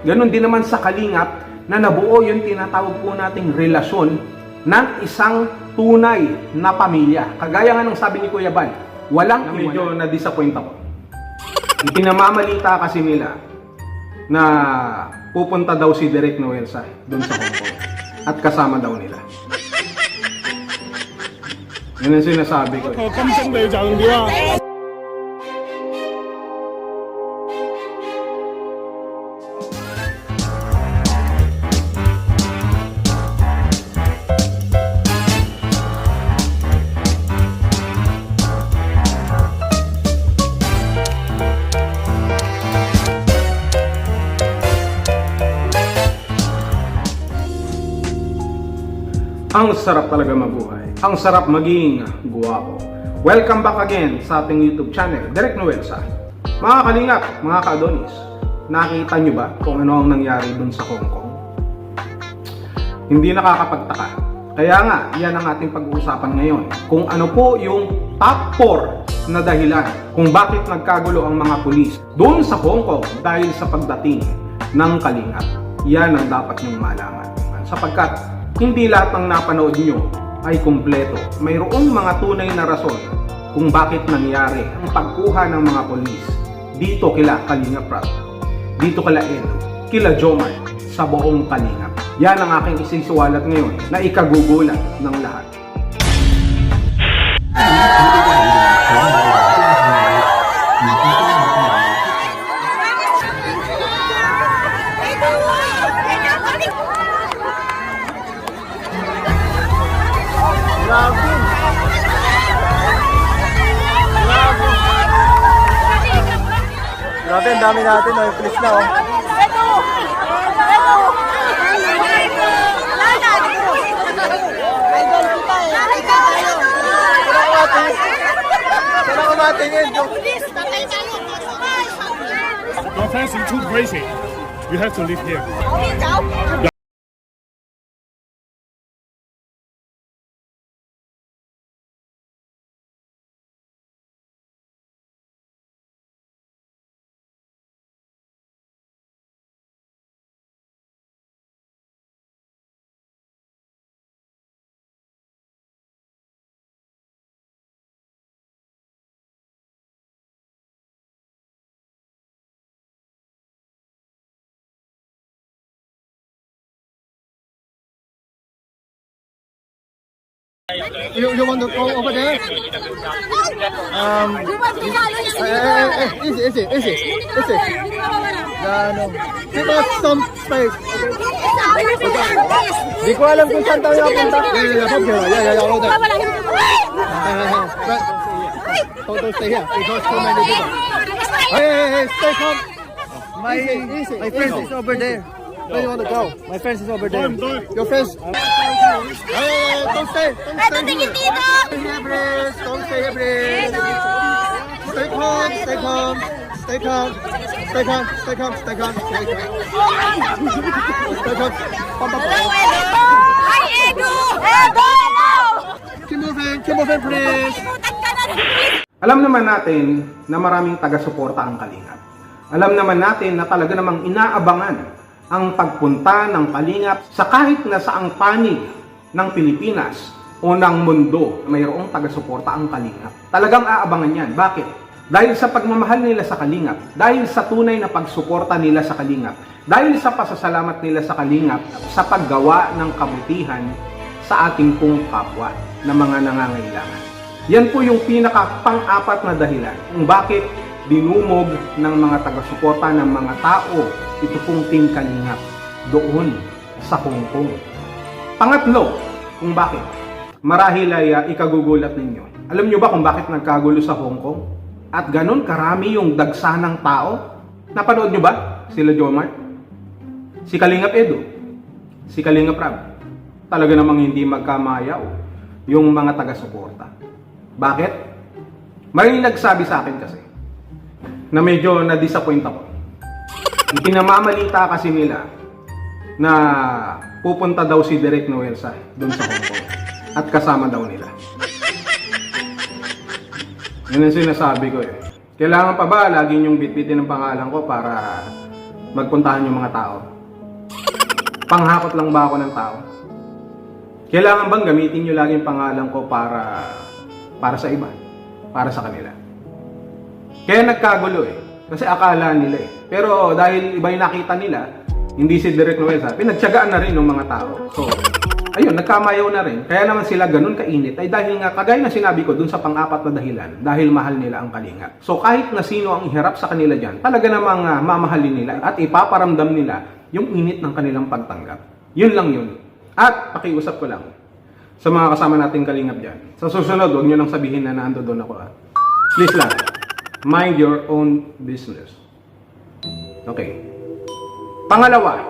Ganon din naman sa kalingap na nabuo yung tinatawag po nating relasyon ng isang tunay na pamilya. Kagaya nga ng sabi ni Kuya Bal, walang na medyo na-disappoint ako. Ipinamamalita kasi nila na pupunta daw si Derek Noelsa doon sa Hong Kong at kasama daw nila. Yun ang sinasabi ko. Ang sarap talaga mabuhay. Ang sarap maging guwapo. Welcome back again sa ating YouTube channel, Direk Noelsa. Mga kalingap, mga ka-adonis, nakita nyo ba kung ano ang nangyari dun sa Hong Kong? Hindi nakakapagtaka. Kaya nga, yan ang ating pag-uusapan ngayon. Kung ano po yung top 4 na dahilan kung bakit nagkagulo ang mga pulis doon sa Hong Kong dahil sa pagdating ng kalingap. Yan ang dapat nyong malaman. Sapagkat hindi lahat ng napanood nyo ay kumpleto. Mayroong mga tunay na rason kung bakit nangyari ang pagkuha ng mga polis dito kila Kalingap Rap, dito kila Edo, kila Jomar sa buong Kalingap. Yan ang aking isisuwalat ngayon na ikagugulat ng lahat. Grabe, ang dami natin. Oh, please na oh. Kailan ko matingin? Your fans is too crazy. You have to live here. You, you want to go over there? Um, eh, eh, eh, easy, easy, easy, easy. Yeah, no. Give us some space. Di ko alam kung saan tayo punta. Yeah, yeah, yeah. Yeah, yeah, yeah. But, don't, don't stay here because too many people. Hey, hey, hey, stay calm. My, my friend is over there. Where you want to go? My friends is over there. Your friends? Hey, don't stay. Don't stay here. Stay here, please. Don't stay here, please. Stay calm, stay calm, stay calm, stay calm, stay calm, stay calm, stay calm. Stay calm. Pump, pump, pump. Keep moving, keep moving, please. Alam naman natin na maraming taga-suporta ang Kalingap. Alam naman natin na talaga namang inaabangan ang pagpunta ng Kalingap sa kahit na saang panig ng Pilipinas o ng mundo mayroong taga-suporta ang Kalingap. Talagang aabangan yan. Bakit? Dahil sa pagmamahal nila sa Kalingap, dahil sa tunay na pagsuporta nila sa Kalingap, dahil sa pasasalamat nila sa Kalingap sa paggawa ng kabutihan sa ating pong kapwa na mga nangangailangan. Yan po yung pinaka pang-apat na dahilan kung bakit dinumog ng mga taga-suporta ng mga tao ito pong Team Kalingap doon sa Hong Kong. Pangatlo, kung bakit? Marahil ay uh, ikagugulat ninyo. Alam nyo ba kung bakit nagkagulo sa Hong Kong? At ganun karami yung dagsa ng tao? Napanood nyo ba? Sila Jomar? Si Kalingap Edo? Si Kalingap Rab? Talaga namang hindi magkamayaw yung mga taga-suporta. Bakit? May nagsabi sa akin kasi na medyo na-disappoint ako. Ipinamamalita kasi nila na pupunta daw si Derek Noelsa doon sa Hong Kong at kasama daw nila. Yun ang sinasabi ko eh. Kailangan pa ba lagi niyong bitbitin ang pangalan ko para magpuntahan yung mga tao? Panghakot lang ba ako ng tao? Kailangan bang gamitin nyo lagi yung pangalan ko para para sa iba? Para sa kanila? Kaya nagkagulo eh. Kasi akala nila eh. Pero dahil iba yung nakita nila, hindi si Derek Noel sa pinagtyagaan na rin ng mga tao. So, ayun, nagkamayaw na rin. Kaya naman sila ganun kainit ay dahil nga, kagaya na sinabi ko dun sa pang-apat na dahilan, dahil mahal nila ang kalinga. So, kahit na sino ang iharap sa kanila dyan, talaga namang ah, mamahalin nila at ipaparamdam nila yung init ng kanilang pagtanggap. Yun lang yun. At, pakiusap ko lang, sa mga kasama nating kalingap dyan. Sa susunod, huwag nyo nang sabihin na naando doon ako. Ah. Please lang, mind your own business. Okay. Pangalawa,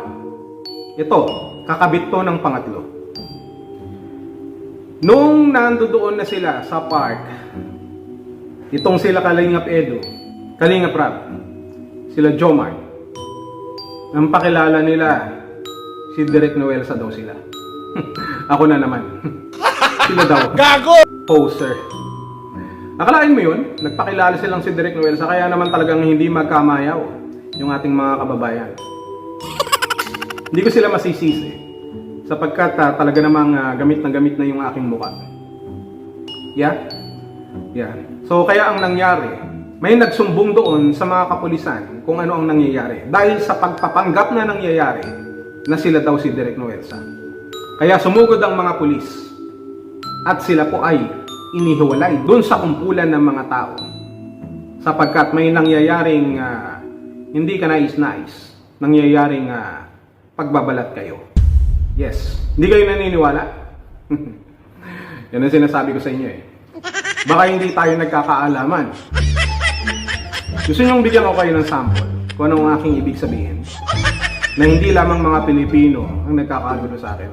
ito, kakabit to ng pangatlo. Nung nandoon na sila sa park, itong sila Kalingap Edo, Kalingap Rap, sila Jomar, ang pakilala nila, si Direk Noel sa daw sila. Ako na naman. sila daw. Gago! Poser. Nakalain mo yun? Nagpakilala silang si Direk Noel sa kaya naman talagang hindi magkamayaw yung ating mga kababayan. Hindi ko sila masisisi sapagkat ah, talaga namang ah, gamit na gamit na yung aking mukha. Yeah? Yeah. So kaya ang nangyari, may nagsumbong doon sa mga kapulisan kung ano ang nangyayari. Dahil sa pagpapanggap na nangyayari na sila daw si Direk Noelsa. Kaya sumugod ang mga pulis at sila po ay inihiwalay doon sa kumpulan ng mga tao. Sapagkat may nangyayaring ah, hindi ka nais-nais nangyayaring ah, pagbabalat kayo. Yes. Hindi kayo naniniwala? Yan ang sinasabi ko sa inyo eh. Baka hindi tayo nagkakaalaman. Gusto nyong bigyan ko kayo ng sample kung ano ang aking ibig sabihin na hindi lamang mga Pilipino ang nagkakagulo sa akin.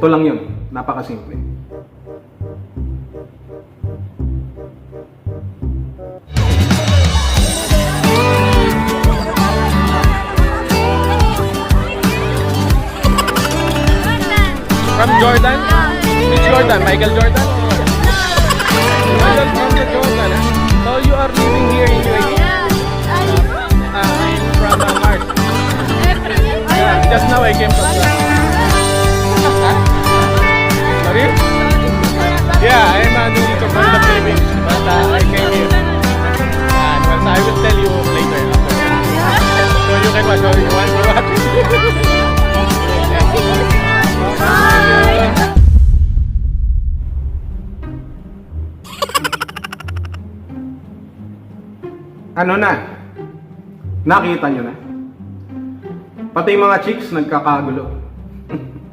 Ito lang yun. Napakasimple From Jordan? Which Jordan? Michael Jordan? Michael from the Jordan, huh? So you are living here in UAE? Uh, I'm from uh, Mars. Yeah, just now I came from Huh? Ano na? Nakita nyo na? Pati yung mga chicks nagkakagulo.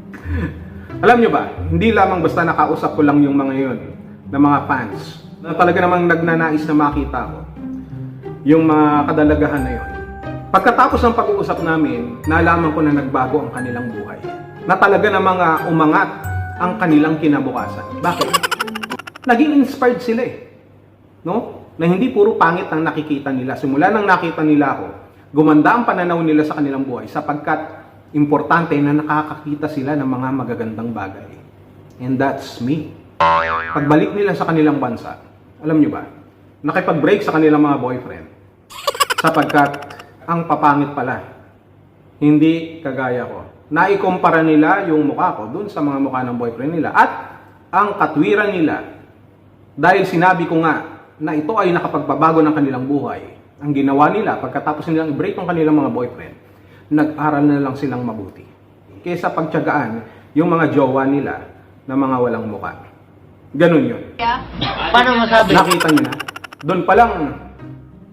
Alam nyo ba, hindi lamang basta nakausap ko lang yung mga yun, na mga fans, na talaga namang nagnanais na makita ko, yung mga kadalagahan na yun. Pagkatapos ng pag-uusap namin, nalaman ko na nagbago ang kanilang buhay. Na talaga namang ah, umangat ang kanilang kinabukasan. Bakit? Naging inspired sila eh no? Na hindi puro pangit ang nakikita nila. Simula nang nakita nila ako, gumanda ang pananaw nila sa kanilang buhay sapagkat importante na nakakakita sila ng mga magagandang bagay. And that's me. Pagbalik nila sa kanilang bansa, alam nyo ba, nakipag-break sa kanilang mga boyfriend sapagkat ang papangit pala, hindi kagaya ko. Naikumpara nila yung mukha ko dun sa mga mukha ng boyfriend nila at ang katwiran nila dahil sinabi ko nga na ito ay nakapagbabago ng kanilang buhay. Ang ginawa nila pagkatapos nilang i-break ng kanilang mga boyfriend, nag-aral na lang silang mabuti. Kesa pagtyagaan yung mga jowa nila na mga walang mukha. Ganun yun. Paano masabi? Nakita niyo na? Doon pa lang,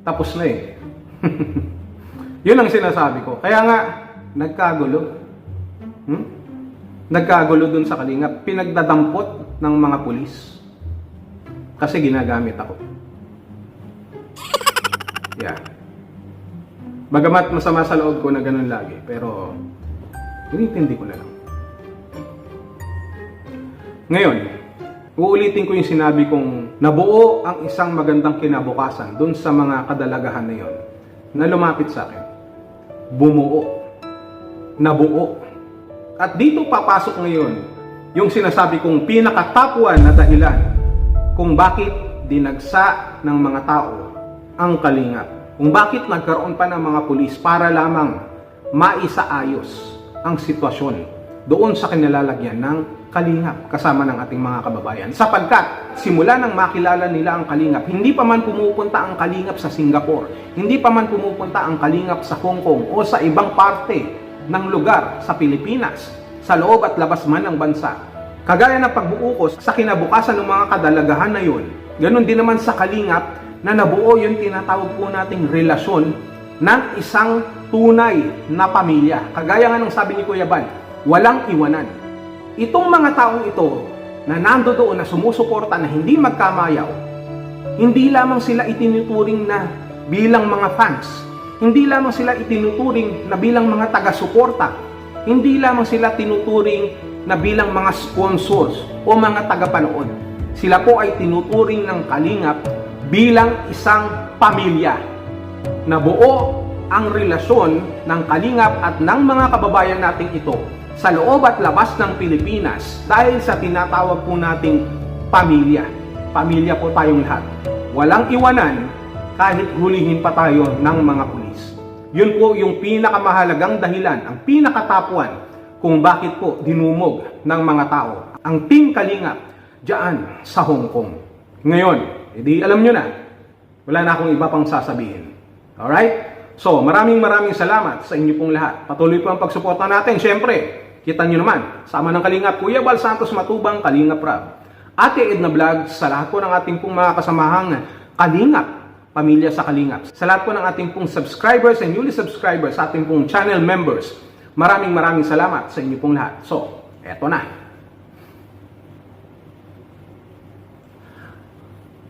tapos na eh. yun ang sinasabi ko. Kaya nga, nagkagulo. Hmm? Nagkagulo doon sa kalingap. Pinagdadampot ng mga pulis. Kasi ginagamit ako. Yeah. Bagamat masama sa loob ko na ganun lagi, pero inintindi ko na lang. Ngayon, uulitin ko yung sinabi kong nabuo ang isang magandang kinabukasan dun sa mga kadalagahan na yon na lumapit sa akin. Bumuo. Nabuo. At dito papasok ngayon yung sinasabi kong pinakatapuan na dahilan kung bakit dinagsa ng mga tao ang kalingap. kung bakit nagkaroon pa ng mga pulis para lamang maisaayos ang sitwasyon doon sa kinalalagyan ng Kalingap kasama ng ating mga kababayan. Sapagkat simula nang makilala nila ang Kalingap, hindi pa man pumupunta ang Kalingap sa Singapore, hindi pa man pumupunta ang Kalingap sa Hong Kong o sa ibang parte ng lugar sa Pilipinas, sa loob at labas man ng bansa. Kagaya ng pagbuukos sa kinabukasan ng mga kadalagahan na yun, ganun din naman sa Kalingap na nabuo yung tinatawag po nating relasyon ng isang tunay na pamilya. Kagaya nga ng sabi ni Kuya Bal, walang iwanan. Itong mga taong ito na nando doon na sumusuporta na hindi magkamayaw, hindi lamang sila itinuturing na bilang mga fans, hindi lamang sila itinuturing na bilang mga taga-suporta, hindi lamang sila tinuturing na bilang mga sponsors o mga tagapanood. Sila po ay tinuturing ng Kalingap bilang isang pamilya na buo ang relasyon ng Kalingap at ng mga kababayan nating ito sa loob at labas ng Pilipinas dahil sa tinatawag po nating pamilya. Pamilya po tayong lahat. Walang iwanan kahit hulihin pa tayo ng mga pulis. Yun po yung pinakamahalagang dahilan, ang pinakatapuan kung bakit po dinumog ng mga tao ang Team Kalingap dyan sa Hong Kong. Ngayon, edi alam nyo na, wala na akong iba pang sasabihin. Alright? So, maraming maraming salamat sa inyo pong lahat. Patuloy po ang pagsuporta natin. Siyempre, kita nyo naman, sama ng Kalingap, Kuya Bal Santos Matubang, Kalingap Rab. Ate Edna Vlog, sa lahat po ng ating pong mga kasamahang Kalingap, pamilya sa Kalingap. Sa lahat po ng ating pong subscribers and newly subscribers, sa ating pong channel members, maraming maraming salamat sa inyo pong lahat. So, eto na.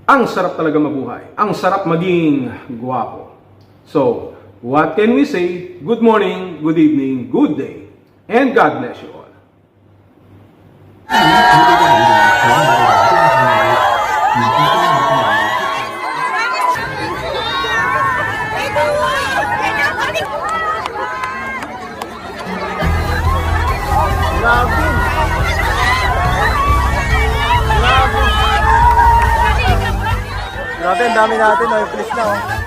Ang sarap talaga mabuhay. Ang sarap maging guwapo. So, what can we say? Good morning, good evening, good day, and God bless you all. Grabe, ang dami natin. Oh, please na. Oh.